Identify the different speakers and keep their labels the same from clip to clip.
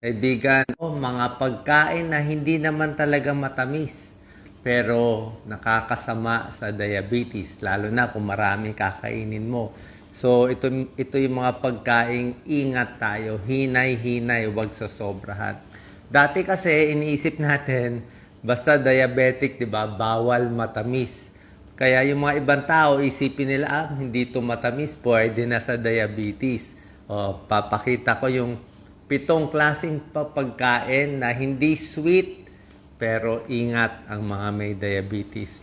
Speaker 1: Kaibigan, oh, mga pagkain na hindi naman talaga matamis pero nakakasama sa diabetes lalo na kung marami kakainin mo. So ito ito yung mga pagkain ingat tayo, hinay-hinay, wag sa sobrahan. Dati kasi iniisip natin basta diabetic, 'di ba, bawal matamis. Kaya yung mga ibang tao isipin nila ah, hindi to matamis, pwede na sa diabetes. O, papakita ko yung pitong klaseng papagkain na hindi sweet pero ingat ang mga may diabetes.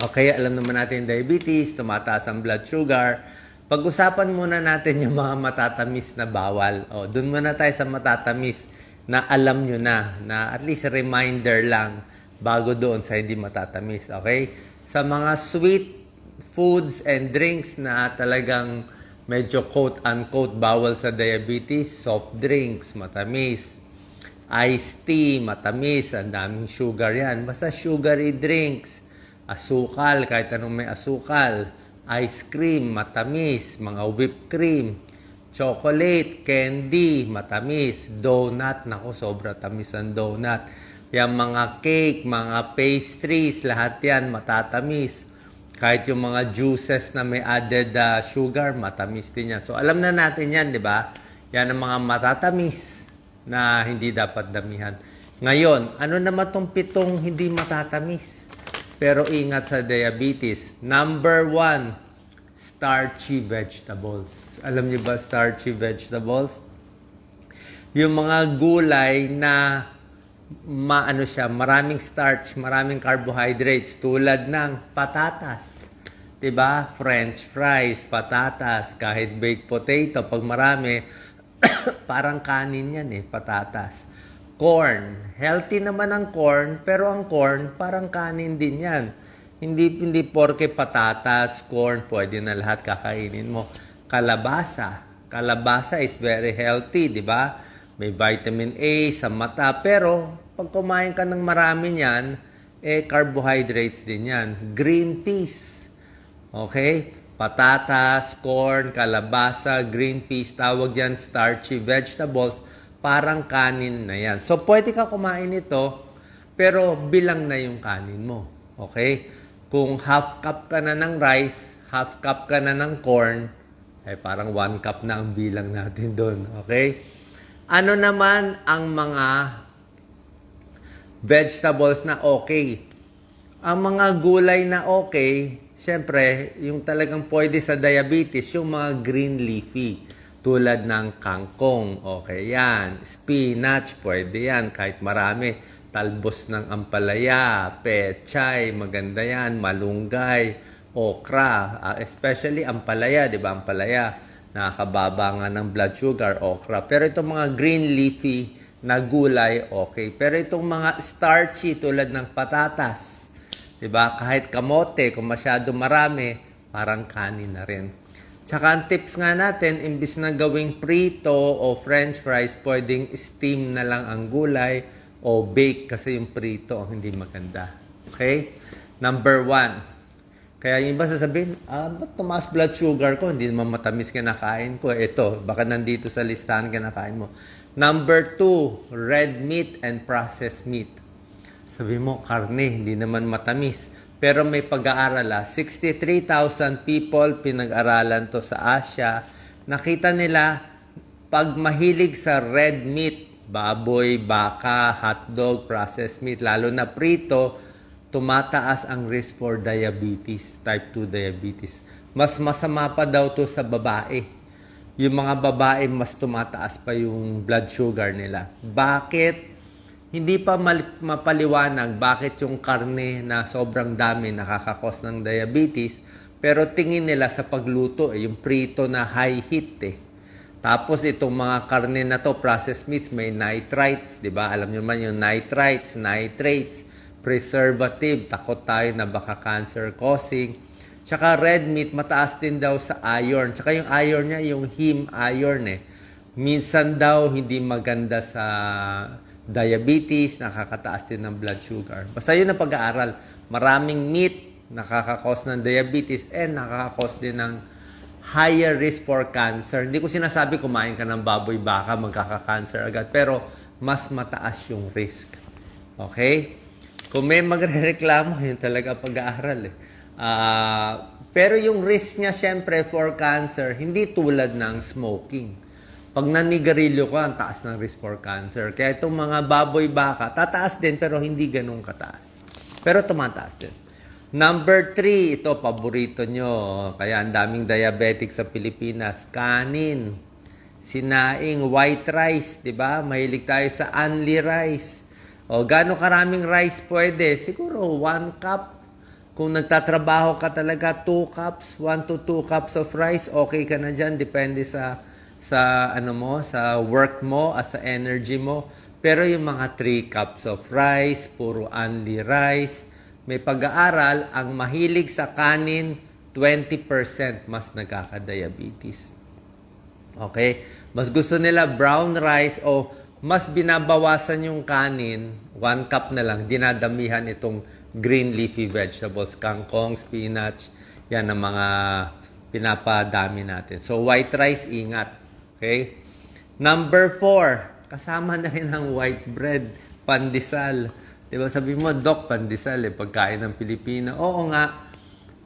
Speaker 1: Okay, alam naman natin diabetes, tumataas ang blood sugar. Pag-usapan muna natin yung mga matatamis na bawal. O, dun muna tayo sa matatamis na alam nyo na, na at least reminder lang bago doon sa hindi matatamis. Okay? Sa mga sweet foods and drinks na talagang medyo quote-unquote bawal sa diabetes, soft drinks, matamis, iced tea, matamis, ang daming sugar yan. Basta sugary drinks, asukal, kahit anong may asukal, ice cream, matamis, mga whipped cream, chocolate, candy, matamis, donut, nako sobra tamis ang donut. Yung mga cake, mga pastries, lahat yan matatamis. Kahit yung mga juices na may added uh, sugar, matamis din yan. So alam na natin yan, di ba? Yan ang mga matatamis na hindi dapat damihan. Ngayon, ano naman tong pitong hindi matatamis? Pero ingat sa diabetes. Number one, starchy vegetables. Alam niyo ba starchy vegetables? Yung mga gulay na maano siya, maraming starch, maraming carbohydrates tulad ng patatas. 'Di ba? French fries, patatas, kahit baked potato pag marami parang kanin 'yan eh, patatas. Corn, healthy naman ang corn, pero ang corn parang kanin din 'yan. Hindi hindi porke patatas, corn, pwede na lahat kakainin mo. Kalabasa, kalabasa is very healthy, 'di ba? May vitamin A sa mata. Pero, pag kumain ka ng marami niyan, eh, carbohydrates din yan. Green peas. Okay? Patatas, corn, kalabasa, green peas, tawag yan starchy vegetables. Parang kanin na yan. So, pwede ka kumain ito, pero bilang na yung kanin mo. Okay? Kung half cup ka na ng rice, half cup ka na ng corn, ay parang one cup na ang bilang natin doon. Okay? Ano naman ang mga vegetables na okay? Ang mga gulay na okay, syempre, yung talagang pwede sa diabetes, yung mga green leafy. Tulad ng kangkong, okay yan. Spinach, pwede yan, kahit marami. Talbos ng ampalaya, pechay, maganda yan. Malunggay, okra, uh, especially ampalaya, di ba? Ampalaya nakakababa nga ng blood sugar, okra. Pero itong mga green leafy na gulay, okay. Pero itong mga starchy tulad ng patatas, 'di ba? Kahit kamote, kung masyado marami, parang kanin na rin. Tsaka ang tips nga natin, imbis na gawing prito o french fries, pwedeng steam na lang ang gulay o bake kasi yung prito ang hindi maganda. Okay? Number one, kaya yung iba sasabihin, ah, ba't tumaas blood sugar ko? Hindi naman matamis kinakain ko. Ito, baka nandito sa listahan kinakain mo. Number two, red meat and processed meat. Sabi mo, karne, hindi naman matamis. Pero may pag-aaral ah, 63,000 people pinag-aralan to sa Asia. Nakita nila, pag mahilig sa red meat, baboy, baka, hotdog, processed meat, lalo na prito, tumataas ang risk for diabetes, type 2 diabetes. Mas masama pa daw to sa babae. Yung mga babae, mas tumataas pa yung blood sugar nila. Bakit? Hindi pa mapaliwanag bakit yung karne na sobrang dami nakakakos ng diabetes, pero tingin nila sa pagluto, eh, yung prito na high heat eh. Tapos itong mga karne na to, processed meats, may nitrites, di ba? Alam niyo man yung nitrites, nitrates preservative, takot tayo na baka cancer causing. Tsaka red meat, mataas din daw sa iron. Tsaka yung iron niya, yung heme iron eh. Minsan daw hindi maganda sa diabetes, nakakataas din ng blood sugar. Basta yun ang pag-aaral. Maraming meat nakakakos ng diabetes and nakakakos din ng higher risk for cancer. Hindi ko sinasabi kumain ka ng baboy baka magkaka-cancer agad, pero mas mataas yung risk. Okay? Kung may magre-reklamo, yun talaga pag-aaral eh. Ah, pero yung risk niya syempre for cancer, hindi tulad ng smoking. Pag nanigarilyo ka, ang taas ng risk for cancer. Kaya itong mga baboy baka, tataas din pero hindi ganun kataas. Pero tumataas din. Number three, ito paborito nyo. Kaya ang daming diabetic sa Pilipinas. Kanin, sinaing, white rice, di ba? Mahilig tayo sa only rice. O, gaano karaming rice pwede? Siguro one cup. Kung nagtatrabaho ka talaga, two cups, one to two cups of rice, okay ka na dyan. Depende sa, sa, ano mo, sa work mo at sa energy mo. Pero yung mga three cups of rice, puro only rice, may pag-aaral, ang mahilig sa kanin, 20% mas nagkaka-diabetes. Okay? Mas gusto nila brown rice o mas binabawasan yung kanin, one cup na lang, dinadamihan itong green leafy vegetables, kangkong, spinach, yan ang mga pinapadami natin. So, white rice, ingat. Okay? Number four, kasama na rin ang white bread, pandesal. Di ba sabi mo, Doc, pandesal eh, pagkain ng Pilipino. Oo nga,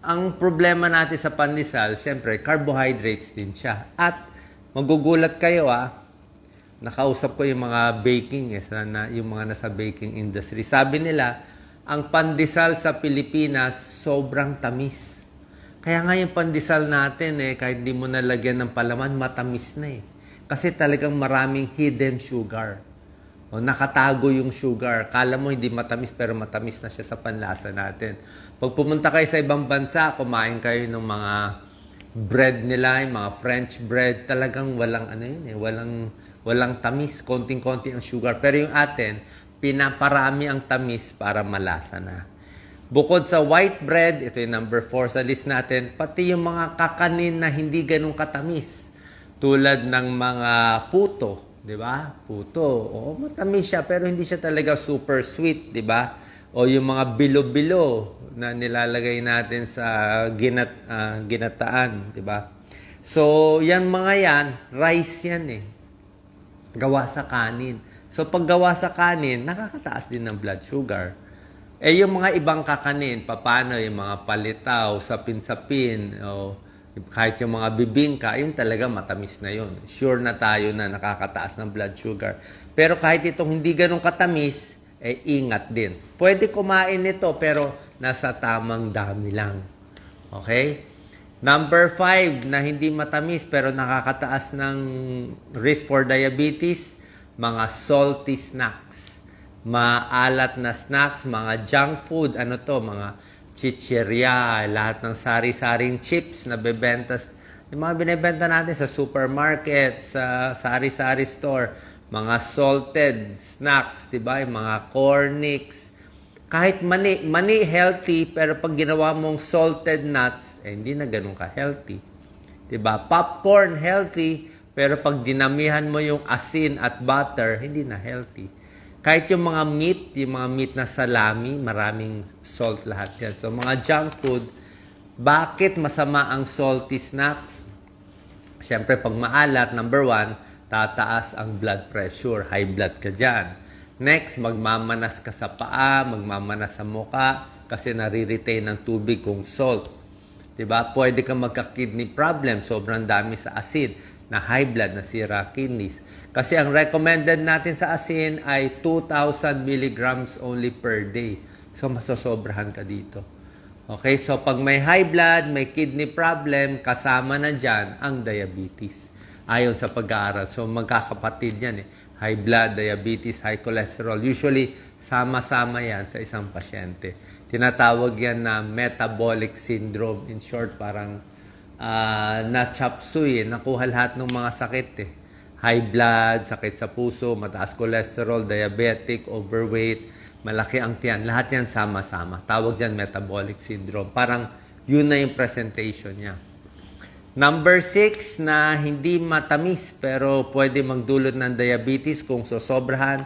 Speaker 1: ang problema natin sa pandesal, syempre, carbohydrates din siya. At magugulat kayo ah, nakausap ko yung mga baking, eh, sa, na, yung mga nasa baking industry. Sabi nila, ang pandesal sa Pilipinas sobrang tamis. Kaya nga yung pandesal natin, eh, kahit hindi mo nalagyan ng palaman, matamis na eh. Kasi talagang maraming hidden sugar. O, nakatago yung sugar. Kala mo hindi matamis, pero matamis na siya sa panlasa natin. Pag pumunta kayo sa ibang bansa, kumain kayo ng mga bread nila, yung mga French bread, talagang walang ano yun eh, walang, walang tamis, konting-konti ang sugar. Pero yung atin, pinaparami ang tamis para malasa na. Bukod sa white bread, ito yung number 4 sa list natin, pati yung mga kakanin na hindi ganun katamis. Tulad ng mga puto, di ba? Puto, oo, matamis siya pero hindi siya talaga super sweet, di ba? O yung mga bilo-bilo na nilalagay natin sa ginat, ah, ginataan, di ba? So, yan mga yan, rice yan eh gawa sa kanin. So pag gawa sa kanin, nakakataas din ng blood sugar. Eh yung mga ibang kakanin, papano yung mga palitaw, sapin-sapin, o kahit yung mga bibingka, yun talaga matamis na yun. Sure na tayo na nakakataas ng blood sugar. Pero kahit itong hindi ganun katamis, eh ingat din. Pwede kumain nito pero nasa tamang dami lang. Okay? Number five, na hindi matamis pero nakakataas ng risk for diabetes, mga salty snacks. Maalat na snacks, mga junk food, ano to, mga chichirya, lahat ng sari-saring chips na bebenta. Yung mga binibenta natin sa supermarket, sa sari-sari store, mga salted snacks, di ba? Mga cornix, kahit mani, mani healthy, pero pag ginawa mong salted nuts, eh, hindi na ganun ka-healthy. 'Di ba? Popcorn healthy, pero pag dinamihan mo yung asin at butter, hindi na healthy. Kahit yung mga meat, yung mga meat na salami, maraming salt lahat yan. So, mga junk food, bakit masama ang salty snacks? Siyempre, pag maalat, number one, tataas ang blood pressure. High blood ka dyan. Next, magmamanas ka sa paa, magmamanas sa muka kasi nare-retain ng tubig kung salt. 'Di ba? Pwede kang magka-kidney problem, sobrang dami sa asin, na high blood, nasira kidneys. Kasi ang recommended natin sa asin ay 2,000 milligrams only per day. So, masosobrahan ka dito. Okay, so pag may high blood, may kidney problem, kasama na dyan ang diabetes. Ayon sa pag-aaral. So, magkakapatid yan eh high blood, diabetes, high cholesterol. Usually, sama-sama yan sa isang pasyente. Tinatawag yan na metabolic syndrome. In short, parang uh, na-chapsuy, eh. nakuha lahat ng mga sakit eh. High blood, sakit sa puso, mataas cholesterol, diabetic, overweight, malaki ang tiyan. Lahat yan sama-sama. Tawag yan metabolic syndrome. Parang yun na yung presentation niya. Number six, na hindi matamis pero pwede magdulot ng diabetes kung sosobrahan,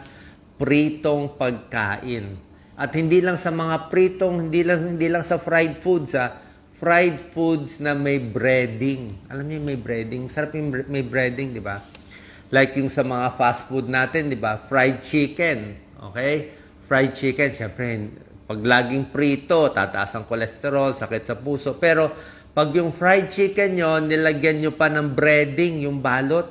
Speaker 1: pritong pagkain. At hindi lang sa mga pritong, hindi lang, hindi lang sa fried foods, ha? Fried foods na may breading. Alam niyo may breading? Sarap yung may breading, di ba? Like yung sa mga fast food natin, di ba? Fried chicken. Okay? Fried chicken, syempre, pag laging prito, tataas ang kolesterol, sakit sa puso. Pero, pag yung fried chicken nyo, nilagyan nyo pa ng breading, yung balot,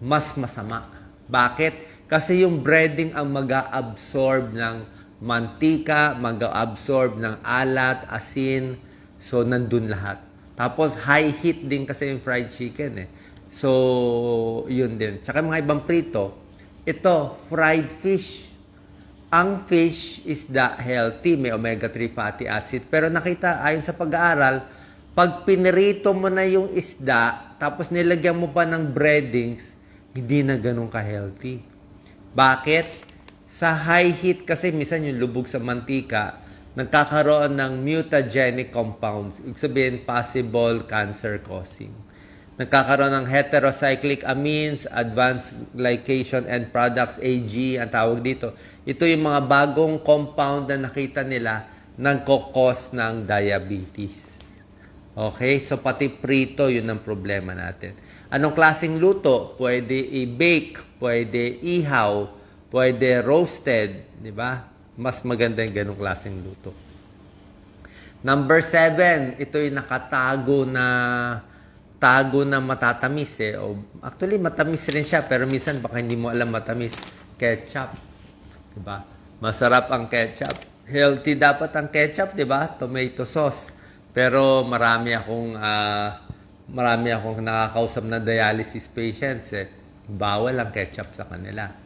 Speaker 1: mas masama. Bakit? Kasi yung breading ang mag-absorb ng mantika, mag-absorb ng alat, asin, so nandun lahat. Tapos high heat din kasi yung fried chicken eh. So, yun din. Tsaka mga ibang prito, ito, fried fish. Ang fish is the healthy, may omega-3 fatty acid. Pero nakita, ayon sa pag-aaral, pag pinirito mo na yung isda, tapos nilagyan mo pa ng breadings, hindi na ganun ka-healthy. Bakit? Sa high heat kasi, minsan yung lubog sa mantika, nagkakaroon ng mutagenic compounds. Ibig sabihin, possible cancer causing. Nagkakaroon ng heterocyclic amines, advanced glycation end products, AG, ang tawag dito. Ito yung mga bagong compound na nakita nila nagkokos ng diabetes. Okay? So, pati prito, yun ang problema natin. Anong klaseng luto? Pwede i-bake, pwede ihaw, pwede roasted, di ba? Mas maganda yung ganong klaseng luto. Number seven, ito yung nakatago na tago na matatamis eh. O, actually, matamis rin siya, pero minsan baka hindi mo alam matamis. Ketchup. Diba? Masarap ang ketchup. Healthy dapat ang ketchup, di ba? Tomato sauce. Pero marami akong ah, marami akong nakakausap na dialysis patients eh. Bawal ang ketchup sa kanila.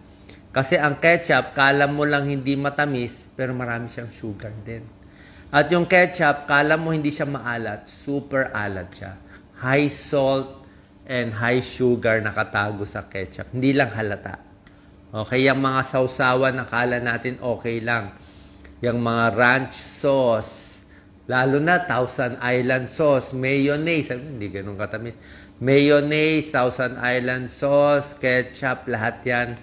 Speaker 1: Kasi ang ketchup, kala mo lang hindi matamis, pero marami siyang sugar din. At yung ketchup, kala mo hindi siya maalat, super alat siya. High salt and high sugar nakatago sa ketchup. Hindi lang halata. Okay, yung mga sausawan, nakala natin okay lang. Yung mga ranch sauce, lalo na Thousand Island sauce, mayonnaise, hindi ganun katamis. Mayonnaise, Thousand Island sauce, ketchup, lahat yan.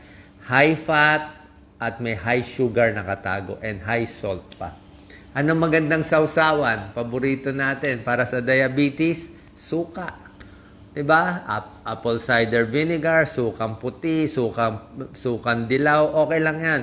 Speaker 1: High fat at may high sugar nakatago and high salt pa. Ano magandang sausawan? Paborito natin para sa diabetes? Suka. 'Di ba? Ap- apple cider vinegar, sukang puti, sukang sukang dilaw, okay lang 'yan.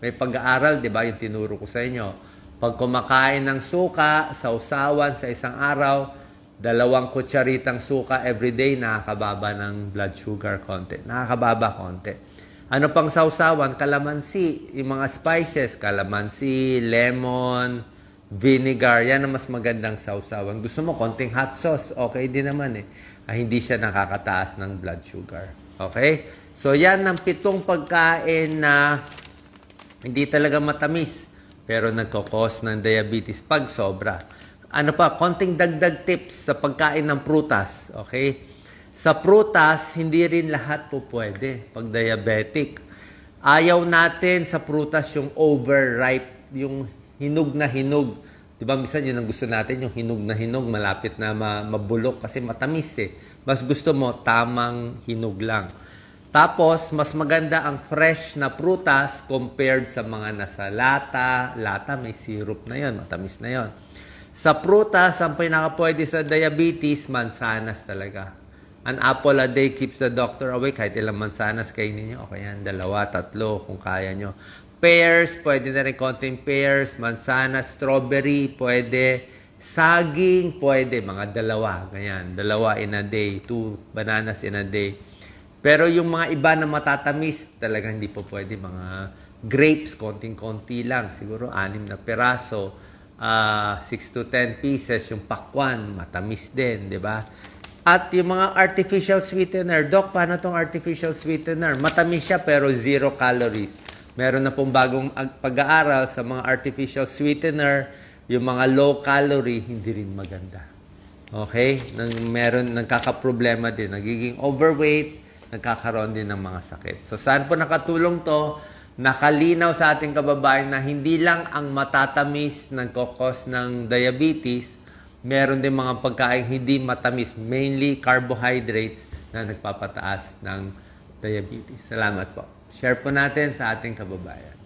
Speaker 1: May pag-aaral, 'di ba, yung tinuro ko sa inyo. Pag kumakain ng suka, sausawan sa isang araw, dalawang kutsaritang suka every day, nakakababa ng blood sugar konti. Nakakababa konti. Ano pang sausawan? Kalamansi, yung mga spices, kalamansi, lemon, vinegar, yan ang mas magandang sausawan. Gusto mo konting hot sauce, okay din naman eh. Ah, hindi siya nakakataas ng blood sugar. Okay? So yan ang pitong pagkain na hindi talaga matamis, pero nagkakos ng diabetes pag sobra. Ano pa, konting dagdag tips sa pagkain ng prutas. Okay? Sa prutas, hindi rin lahat po pwede pag diabetic. Ayaw natin sa prutas yung overripe, yung hinog na hinog. Di ba, minsan yun ang gusto natin, yung hinog na hinog, malapit na ma- mabulok kasi matamis eh. Mas gusto mo, tamang hinog lang. Tapos, mas maganda ang fresh na prutas compared sa mga nasa lata. Lata, may syrup na yon, matamis na yon. Sa prutas, ang pinaka pwede sa diabetes, mansanas talaga. An apple a day keeps the doctor away. Kahit ilang mansanas kainin nyo, okay yan, dalawa, tatlo, kung kaya nyo. Pears, pwede na rin konting pears, mansanas, strawberry, pwede. Saging, pwede, mga dalawa, ganyan. Dalawa in a day, two bananas in a day. Pero yung mga iba na matatamis, talagang hindi po pwede. Mga grapes, konting-konti lang. Siguro anim na peraso. 6 to 10 pieces. Yung pakwan, matamis din, di ba? At yung mga artificial sweetener. Doc, paano tong artificial sweetener? Matamis siya pero zero calories. Meron na pong bagong ag- pag-aaral sa mga artificial sweetener. Yung mga low calorie, hindi rin maganda. Okay? Nang meron nagkakaproblema din, nagiging overweight, nagkakaroon din ng mga sakit. So saan po nakatulong to? Nakalinaw sa ating kababayan na hindi lang ang matatamis nagkokos ng diabetes, meron din mga pagkain hindi matamis, mainly carbohydrates na nagpapataas ng diabetes. Salamat po. Share po natin sa ating kababayan.